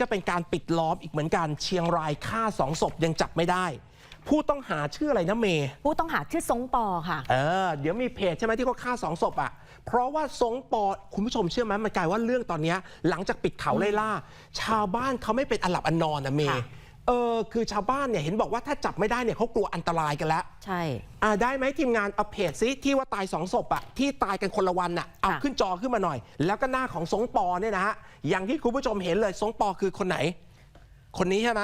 ก็เป็นการปิดล้อมอีกเหมือนกันเชียงรายฆ่าสองศพยังจับไม่ได้ ผู้ต้องหาชื่ออะไรนะเมย์ผู้ต้องหาชื่อซงปอค่ะเออเดี๋ยวมีเพจใช่ไหมที่เขาฆ่าสองศพอะเพราะว่าสงปอคุณผู้ชมเชื่อไหมมันกลายว่าเรื่องตอนเนี้ยหลังจากปิดเขาไล่ล่า ชาวบ้านเขาไม่เป็นอันหลับอันนอนนะเมย์ค่ะ เออคือชาวบ้านเนี่ยเห็นบอกว่าถ้าจับไม่ได้เนี่ยเขากลัวอันตรายกันแล้ว ใช่ อ่าได้ไหมทีมงานเอาเพจซิที่ว่าตายสองศพอะที่ตายกันคนละวันอะเอาค่ะขึ้นจอขึ้นมาหน่อย แล้วก็หน้าของสงปอเนี่ยนะฮะอย่างที่คุณผู้ชมเห็นเลยสงปอคือคนไหน คนนี้ใช่ไหม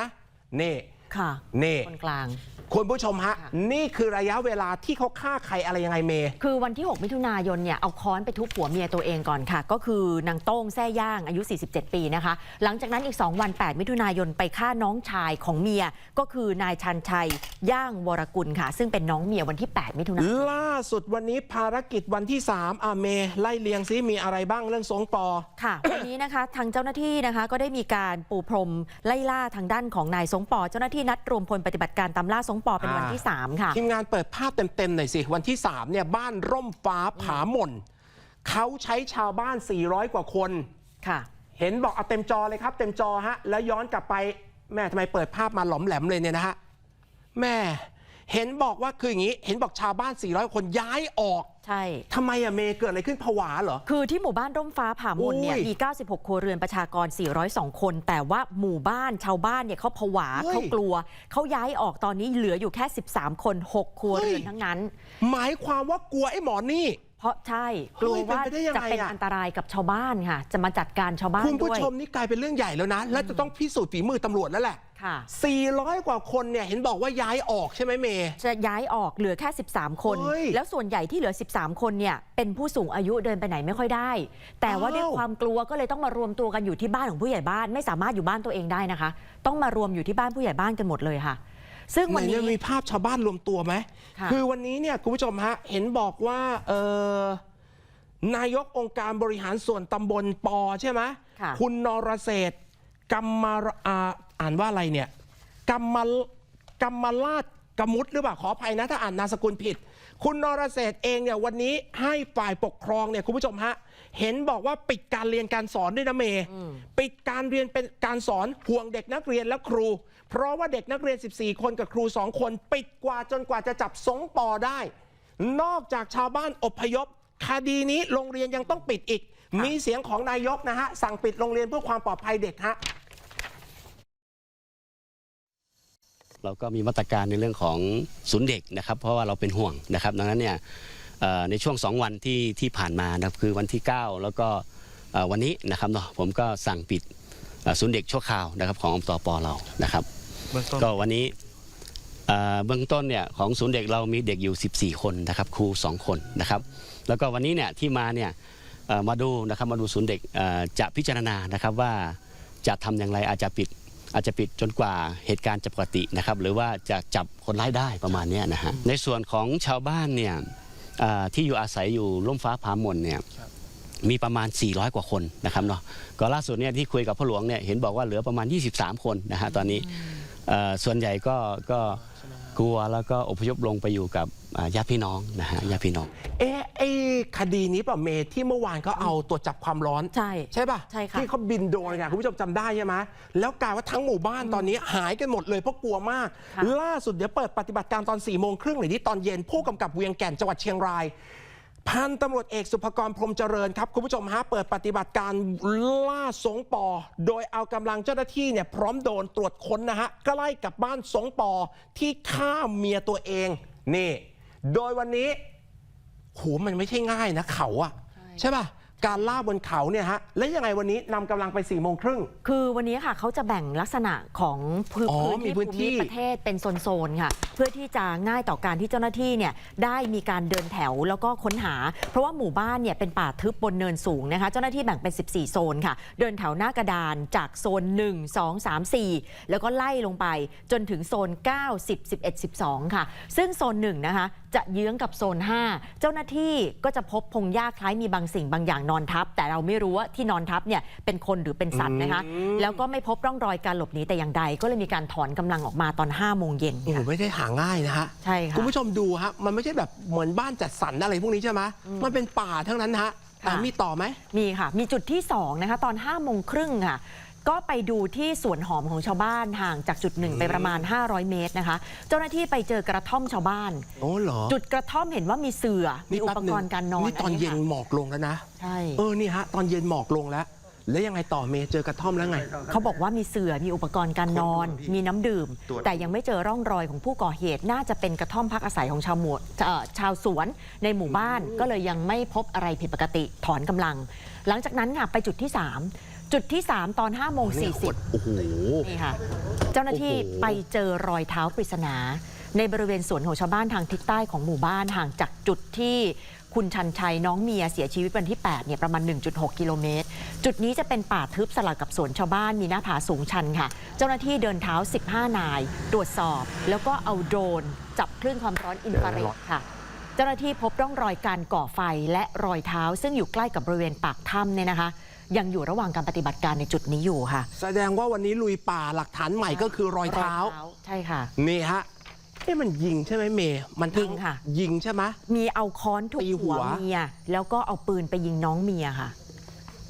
นี่ค่ะนี่คนกลาง คุณผู้ชมฮะค่ะนี่คือระยะเวลาที่เขาฆ่าใครอะไรยังไงเมย์คือวันที่ 6 มิถุนายนเนี่ยเอาค้อนไปทุบหัวเมียตัวเองก่อนค่ะ ก็คือนางโต้งแซ่ย่างอายุ 47 ปีนะคะ หลังจากนั้นอีก 2 วัน 8 มิถุนายนไปฆ่าน้องชายของเมีย ก็คือนายชันชัยย่างวรกุลค่ะ ซึ่งเป็นน้องเมียวันที่ 8 มิถุนายนล่าสุดวันนี้ภารกิจวันที่ 3อ่าเมย์ไล่เลียงซิมีอะไรบ้างเรื่องสงปอ ค่ะ วันนี้นะคะทางเจ้าหน้าที่นะคะก็ได้มีการปูพรมไล่ล่าทางด้านของนายสงปอ เจ้าหน้าที่นัดรวมพลปฏิบัติการตามล่าสงปอเป็นวันที่ 3 ค่ะ ทีมงานเปิดภาพเต็มๆหน่อยสิ วันที่ 3 เนี่ย บ้านร่มฟ้าผาหม่นเขาใช้ชาวบ้าน 400 กว่าคนค่ะ เห็นบอกเอาเต็มจอเลยครับ เต็มจอฮะ แล้วย้อนกลับไปแม่ทำไมเปิดภาพมาหลอมแหลมเลยเนี่ยนะฮะแม่ เห็นบอกว่าคืออย่างนี้ เห็นบอกชาวบ้าน 400 คนย้ายออกใช่ทำไมอะเมย์เกิดอะไรขึ้นผวาเหรอ คือที่หมู่บ้านร่มฟ้าผ่าหมุนเนี่ยอุ้ยมี 96 ครัวเรือนประชากร 402 คน แต่ว่าหมู่บ้านชาวบ้านเนี่ยเขาผวาเฮ้ย เขากลัว เขาย้ายออกตอนนี้เหลืออยู่แค่ 13 คน 6 ครัวเรือนเฮ้ยทั้งนั้น หมายความว่ากลัวไอ้หมอนี่เพราะใช่กลัวเฮ้ยเป็นว่าไปได้ยังไงจะเป็นอะ อันตรายกับชาวบ้านค่ะ จะมาจัดการชาวบ้านคุณผู้ด้วย ชมนี่กลายเป็นเรื่องใหญ่แล้วนะ และจะต้องพิสูจน์ฝีมือตำรวจแล้วแหละ ค่ะ 400 กว่าคนเนี่ยเห็นบอกว่าย้ายออกใช่ไหมเมย์ จะย้ายออกเหลือแค่ 13 คน เฮ้ยแล้วส่วนใหญ่ที่เหลือ 13 คนเนี่ยเป็นผู้สูงอายุเดินไปไหนไม่ค่อยได้ แต่ว่าอ้าว ด้วยความกลัวก็เลยต้องมารวมตัวกันอยู่ที่บ้านของผู้ใหญ่บ้าน ไม่สามารถอยู่บ้านตัวเองได้นะคะ ต้องมารวมอยู่ที่บ้านผู้ใหญ่บ้านกันหมดเลยค่ะ ซึ่งวันไหนี้เยมีภาพชาวบ้านรวมตัวไหมค่ะคือวันนี้เนี่ยคุณผู้ชมฮะเห็นบอกว่าเออนายกองค์การบริหารส่วนตำบลปอใช่ไหมค่ะคุณนรเศรษฐ์กรรมารอ่าอ่านว่าอะไรเนี่ยกรรมลกรรมราช กมุตหรือเปล่าขออภัยนะถ้าอ่านนามสกุลผิด คุณนรเศรษฐ์เองเนี่ยวันนี้ให้ฝ่ายปกครองเนี่ยคุณผู้ชมฮะเห็นบอกว่าปิดการเรียนการสอนด้วยนะเมย์ปิดการเรียนเป็นการสอนห่วงเด็กนักเรียนและครู เพราะว่าเด็กนักเรียน 14 คนกับครู 2 คน ปิดกว่าจนกว่าจะจับสงปอได้ นอกจากชาวบ้านอพยพ คดีนี้โรงเรียนยังต้องปิดอีก มีเสียงของนายกนะฮะสั่งปิดโรงเรียนเพื่อความปลอดภัยเด็กฮะ เราก็มีมาตรการในเรื่องของศูนย์เด็กนะครับ เพราะว่าเราเป็นห่วงนะครับ ดังนั้นเนี่ยเอ่อในช่วง 2 วันที่ที่ผ่านมานะครับคือวันที่ 9 แล้วก็เอ่อวันนี้นะครับเนาะผมก็สั่งปิดเอ่อศูนย์เด็กชั่วคราวนะครับของอมตปเรานะครับก็วันนี้เอ่อเบื้องต้นเนี่ยของศูนย์เด็กเรามีเด็กอยู่ 14 คนนะครับครู 2 คนนะครับ แล้วก็วันนี้เนี่ยที่มาเนี่ยเอ่อมาดูนะครับมาดูศูนย์เด็กเอ่อจะพิจารณานะครับว่าจะทำอย่างไรอาจจะปิด อาจจะปิดจนกว่าเหตุการณ์จะปกตินะครับหรือว่าจะจับคนร้ายได้ประมาณเนี้ยนะฮะในส่วนของชาวบ้านเนี่ยเอ่อที่อยู่อาศัยอยู่ร่มฟ้าผาหม่นเนี่ยมีประมาณ 400 กว่าคนนะครับเนาะก็ล่าสุดเนี่ยที่คุยกับพ่อหลวงเนี่ยเห็นบอกว่าเหลือประมาณ 23 คนนะฮะตอนนี้เอ่อส่วนใหญ่ก็ก็กลัวแล้วก็อพยพลงไปอยู่กับอ่า ญาติพี่น้องนะฮะญาติพี่น้อง เอ๊ะไอ้คดีนี้ป่ะเมย์ที่เมื่อวานเขาเอาตรวจจับความร้อนใช่ใช่ป่ะใช่ค่ะ ที่เขาบินโดรนกันคุณผู้ชมจำได้ใช่ไหมแล้วกลายว่าทั้งหมู่บ้านตอนนี้หายกันหมดเลยเพราะกลัวมากค่ะล่าสุดเดี๋ยวเปิดปฏิบัติการตอน4ี่โมงครึ่งหรือที่ตอนเย็นผู้กำกับเวียงแก่นจังหวัดเชียงรายพันตำรวจเอกสุภกรพรหมเจริญครับ คุณผู้ชมฮะเปิดปฏิบัติการล่าสงปอ โดยเอากำลังเจ้าหน้าที่เนี่ยพร้อมโดนตรวจค้นนะฮะใกล้กับบ้านสงปอที่ฆ่าเมียตัวเอง นี่ โดยวันนี้โหมันไม่ใช่ง่ายนะเขาอะใช่ป่ะการล่าบนเขาเนี่ยฮะ แล้วยังไงวันนี้นำกำลังไป4ี่โมงครึ่ง คือวันนี้ค่ะเขาจะแบ่งลักษณะของพื้นอ๋อพื้นมีที่พื้ภูนที่มิประเทศเป็นโซนๆค่ะ เพื่อที่จะง่ายต่อการที่เจ้าหน้าที่เนี่ยได้มีการเดินแถวแล้วก็ค้นหา เพราะว่าหมู่บ้านเนี่ยเป็นป่าทึบบนเนินสูงนะคะ เจ้าหน้าที่แบ่งเป็น 14 โซนค่ะ เดินแถวหน้ากระดานจากโซน 1 2 3 4 แล้วก็ไล่ลงไปจนถึงโซน 9 10 11 12 ค่ะ ซึ่งโซน1นะคะ จะเยื้องกับโซน 5 เจ้าหน้าที่ก็จะพบพงหญ้าคล้ายมีบางสิ่งบางอย่างนอนทับ แต่เราไม่รู้ว่าที่นอนทับเนี่ยเป็นคนหรือเป็นสัตว์นะคะอืมแล้วก็ไม่พบร่องรอยการหลบหนีแต่อย่างใด ก็เลยมีการถอนกำลังออกมาตอน5โมงเย็นโอ้โหค่ะไม่ได้หาง่ายนะฮะใช่ค่ะคุณผู้ชมดูฮะมันไม่ใช่แบบเหมือนบ้านจัดสรรอะไรพวกนี้ใช่ไหมมันเป็นป่าทั้งนั้นนะฮะค่ะอะมีต่อไหมมีค่ะ มีจุดที่2นะคะตอน5โมงครึ่งค่ะ ก็ไปดูที่สวนหอมของชาวบ้านห่างจากจุดหนึ่งไปประมาณ 500 เมตรนะคะ เจ้าหน้าที่ไปเจอกระท่อมชาวบ้าน โอ้เหรอ จุดกระท่อมเห็นว่ามีเสื่อมีอุแป๊ปบหกรณ์การนอนนี่ตอนเย็นค่ะหมอกลงแล้วนะ ใช่ เออ นี่ฮะ ตอนเย็นหมอกลงแล้ว แล้วยังไงต่อเมย์เจอกระท่อมแล้วไง เขาบอกว่ามีเสื่อมีอุปกรณ์การนอน มีน้ำดื่มตรวจแต่ยังไม่เจอร่องรอยของผู้ก่อเหตุ น่าจะเป็นกระท่อมพักอาศัยของชาวหมู่เอ่อชาวสวนในหมู่บ้าน ก็เลยยังไม่พบอะไรผิดปกติ ถอนกำลัง หลังจากนั้นค่ะไปจุดที่ 3 จุดที่ 3 ตอน5โมงเนี่ย40โอ้โหนี่ค่ะเจ้าหน้าที่โอ้โหไปเจอรอยเท้าปริศนา ในบริเวณสวนของชาวบ้านทางทิศใต้ของหมู่บ้านห่างจากจุดที่คุณชันชัยน้องเมียเสียชีวิตวันที่8เนี่ยประมาณ 1.6 กิโลเมตร จุดนี้จะเป็นป่าทึบสลับกับสวนชาวบ้านมีหน้าผาสูงชันค่ะ เจ้าหน้าที่เดินเท้า 15 นาย ตรวจสอบ แล้วก็เอาโดรน จับคลื่นความร้อนอินฟราเรดค่ะ เจ้าหน้าที่พบร่องรอยการก่อไฟและรอยเท้า ซึ่งอยู่ใกล้กับบริเวณปากถ้ำเนี่ยนะคะ ยังอยู่ระหว่างการปฏิบัติการในจุดนี้อยู่ค่ะแสดงว่าวันนี้ลุยป่าหลักฐานใหม่ก็คือรอยเท้า ใช่ค่ะ นี่ฮะเอ๊ะมันยิงใช่ไหมเมย์มันทั้ยิงค่ะ ยิงใช่ไหมมีเอาค้อนทุบตีหัหัววเมียแล้วก็เอาปืนไปยิงน้องเมียค่ะ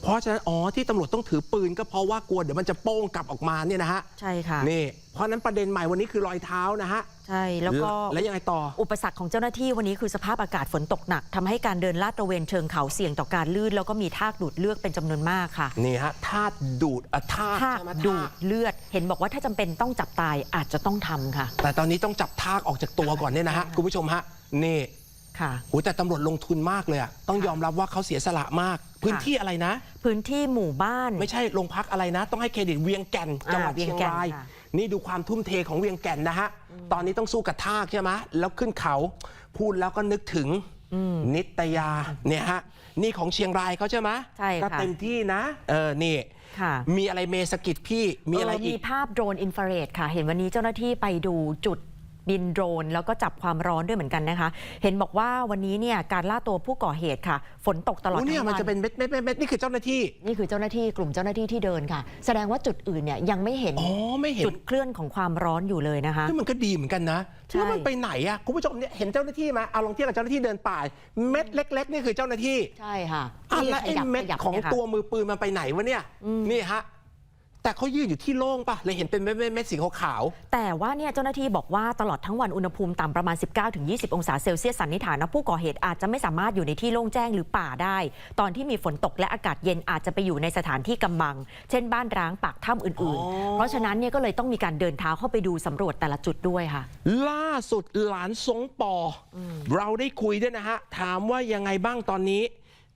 เพราะฉะนั้นอ๋อที่ตำรวจต้องถือปืนก็เพราะว่ากลัวเดี๋ยวมันจะโป้งกลับออกมาเนี่ยนะฮะใช่ค่ะ นี่ เพราะฉะนั้นประเด็นใหม่วันนี้คือรอยเท้านะฮะใช่แล้วก็ แล้วยังไงต่อ อุปสรรคของเจ้าหน้าที่วันนี้คือสภาพอากาศฝนตกหนักทำให้การเดินลาดตระเวนเชิงเขาเสี่ยงต่อการลื่น แล้วก็มีทากดูดเลือดเป็นจำนวนมากค่ะนี่ฮะธาตุดูดอะธาตุทากใช่ไหมดูธาดตุเลือด เห็นบอกว่าถ้าจำเป็นต้องจับตายอาจจะต้องทำค่ะ แต่ตอนนี้ต้องจับทากออกจากตัวก่อนเนี่ยนะฮะ คุณผู้ชมฮะ นี่ ค่ะโอ้ยแต่ตำรวจลงทุนมากเลยอะต้องยอมรับว่าเขาเสียสละมาก พื้นที่อะไรนะ พื้นที่หมู่บ้าน ไม่ใช่โรงพักอะไรนะ ต้องให้เครดิตเวียงแก่นจังหวัดอ่าเวีเชียยงงแก่นรายค่ะนี่ดูความทุ่มเทของเวียงแก่นนะฮะตอนนี้ต้องสู้กับทากใช่ไหมแล้วขึ้นเขาพูดแล้วก็นึกถึงนิตยาเนี่ยฮะนี่ของเชียงรายเขาใช่ไหมใช่ค่ะก็เต็มที่นะ เออนี่ค่ะมีอะไรเมสกิดพี่มีอะไรเอีมีกภาพโดรนอินฟราเรดค่ะ เห็นวันนี้เจ้าหน้าที่ไปดูจุด บินโดรน แล้วก็จับความร้อนด้วยเหมือนกันนะคะ เห็นบอกว่าวันนี้เนี่ยการล่าตัวผู้ก่อเหตุค่ะ ฝนตกตลอดโอ้เนี่ยทั้งมันวันจะเป็นเม็ดเม็ดเม็ดเม็ดนี่คือเจ้าหน้าที่ นี่คือเจ้าหน้าที่กลุ่มเจ้าหน้าที่ที่เดินค่ะ แสดงว่าจุดอื่นเนี่ยยังไม่เห็นอ๋อ ไม่เห็นจุดเคลื่อนของความร้อนอยู่เลยนะคะนี่มันก็ดีเหมือนกันนะใช่ แล้วมันไปไหนอะคุณผู้ชมเนี่ยเห็นเจ้าหน้าที่ไหมเอาลองเทียบกับเจ้าหน้าที่เดินป่า เม็ดเล็ก ๆ นี่คือเจ้าหน้าที่ใช่ค่ะอะแล้วไอ้ขยับเม็ดขยับของเนี่ยค่ะตัวมือปืนมันไปไหนวะเนี่ยนี่ฮะ แต่เขายืนอยู่ที่โล่งปะเลยเห็นเป็นเม็ดเม็ดเม็ดสีขาวแต่ว่าเนี่ยเจ้าหน้าที่บอกว่าตลอดทั้งวันอุณหภูมิต่ำประมาณ 19-20 องศาเซลเซียสสันนิษฐานว่าผู้ก่อเหตุอาจจะไม่สามารถอยู่ในที่โล่งแจ้งหรือป่าได้ ตอนที่มีฝนตกและอากาศเย็นอาจจะไปอยู่ในสถานที่กำบัง เช่นบ้านร้างปากถ้ำอื่นๆ เพราะฉะนั้นเนี่ยก็เลยต้องมีการเดินเท้าเข้าไปดูสำรวจแต่ละจุดด้วยค่ะๆล่าสุดหลานสงปออเราได้คุยด้วยนะฮะถามว่ายังไงบ้างตอนนี้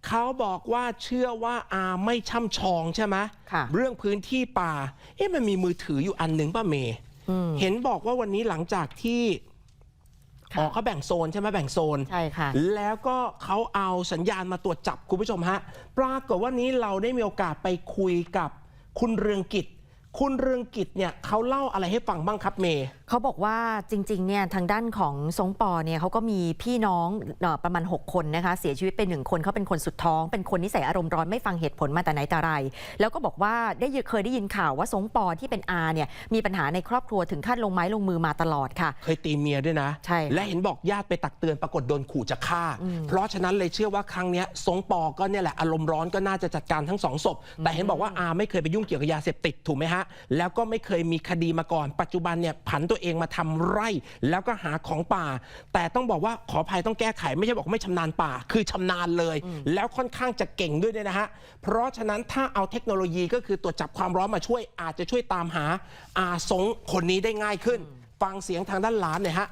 เขาบอกว่าเชื่อว่าอาไม่ช่ำชองใช่ไหมค่ะเรื่องพื้นที่ป่า เอ๊ะมันมีมือถืออยู่อันหนึ่งป่ะเมย์เห็นบอกว่าวันนี้หลังจากที่ค่ะอ๋อเขาแบ่งโซนใช่ไหมแบ่งโซน ใช่ค่ะ แล้วก็เขาเอาสัญญาณมาตรวจจับคุณผู้ชมฮะ ปรากฏว่านี้เราได้มีโอกาสไปคุยกับคุณเรืองกิจ คุณเรืองกิจเนี่ยเขาเล่าอะไรให้ฟังบ้างครับเมย์ เขาบอกว่าจริงๆเนี่ยทางด้านของซงปอเนี่ยเขาก็มีพี่น้องเอ่อประมาณ 6 คนนะคะเสียชีวิตไปหนึ่งคนเขาเป็นคนสุดท้อง เป็นคนนิสัยอารมณ์ร้อนไม่ฟังเหตุผลมาแต่ไหนแต่ไร แล้วก็บอกว่าได้ยินเคยได้ยินข่าวว่าซงปอที่เป็นอาเนี่ยมีปัญหาในครอบครัวถึงขั้นลงไม้ลงมือมาตลอดค่ะ เคยตีเมียด้วยนะใช่ค่ะและเห็นบอกญาติไปตักเตือนปรากฏโดนขู่จะฆ่า เพราะฉะนั้นเลยเชื่อว่าครั้งเนี้ยสงปอก็เนี่ยแหละอารมณ์ร้อนก็น่าจะจัดการทั้งสองศพแต่เห็นบอกว่าอาไม่เคยไปยุ่งเกี่ยวกับยาเสพติดถูกไหมฮะแล้วก็ไม่เคยมีคดีมาก่อนปัจจุบันเนี่ยผันตัวเองมาทำไร่ แล้วก็หาของป่า แต่ต้องบอกว่าขออภัยต้องแก้ไข ไม่ใช่บอกไม่ชำนาญป่า คือชำนาญเลย แล้วค่อนข้างจะเก่งด้วยเนี่ยนะฮะ เพราะฉะนั้นถ้าเอาเทคโนโลยีก็คือตรวจจับความร้อนมาช่วย อาจจะช่วยตามหาอาสงคนนี้ได้ง่ายขึ้น ฟังเสียงทางด้านหลานหน่อยฮะ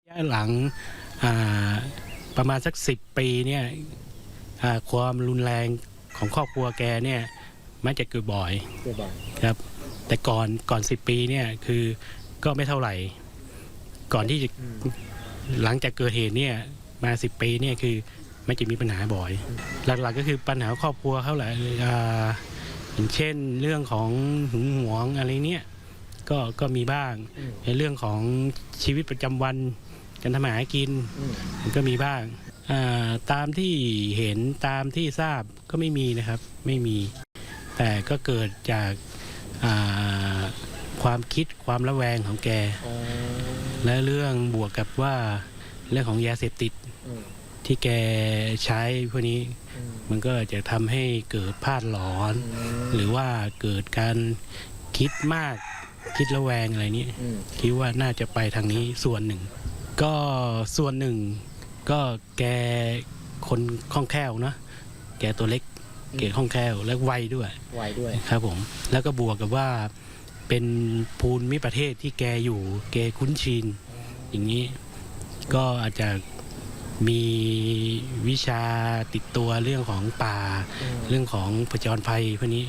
ระยะหลังอ่าประมาณสักสิบปีเนี่ยอ่าความรุนแรงของครอบครัวแกเนี่ยมักจะเกิดบ่อยครับ แต่ก่อนก่อนสิบปีเนี่ยคือก็ไม่เท่าไหร่ ก่อนที่จะหลังจากเกิดเหตุเนี่ยมาสิบปีเนี่ยคือไม่จะมีปัญหาบ่อย หลักๆก็คือปัญหาครอบครัวเขาแหละอ่าอย่างเช่นเรื่องของหึงหวงอะไรเนี่ยก็ก็มีบ้างในเรื่องของชีวิตประจำวันการทำมาหากินมันก็มีบ้างอ่าตามที่เห็นตามที่ทราบก็ไม่มีนะครับ ไม่มี แต่ก็เกิดจากอ่า ความคิดความระแวงของแก และเรื่องบวกกับว่าเรื่องของยาเสพติดที่แกใช้พวกนี้มันก็จะทำให้เกิดพลาดหลอน หรือว่าเกิดการคิดมากคิดระแวงอะไรนี้คิดว่าน่าจะไปทางนี้ส่วนหนึ่ง ก็ส่วนหนึ่ง ก็แกคนคล่องแคล่วเนอะแกตัวเล็ก แกคล่องแคล่วและไวด้วยไวด้วยครับผมแล้วก็บวกกับว่าเป็นภูมิประเทศที่แกอยู่แกคุ้นชินอย่างนี้ก็อาจจะมีวิชาติดตัวเรื่องของป่า เรื่องของผจญภัยพวกนี้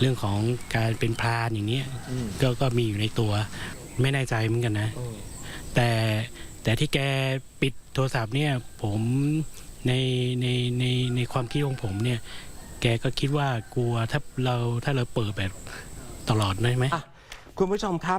เรื่องของการเป็นพรานอย่างนี้ยก็ก็มีอยู่ในตัวไม่แน่ใจเหมือนกันนะ แต่แต่ที่แกปิดโทรศัพท์เนี่ยผมในในในในความคิดของผมเนี่ย แกก็คิดว่ากลัวถ้าเราถ้าเราเปิดแบบตลอดได้ไหม คุณผู้ชมครับ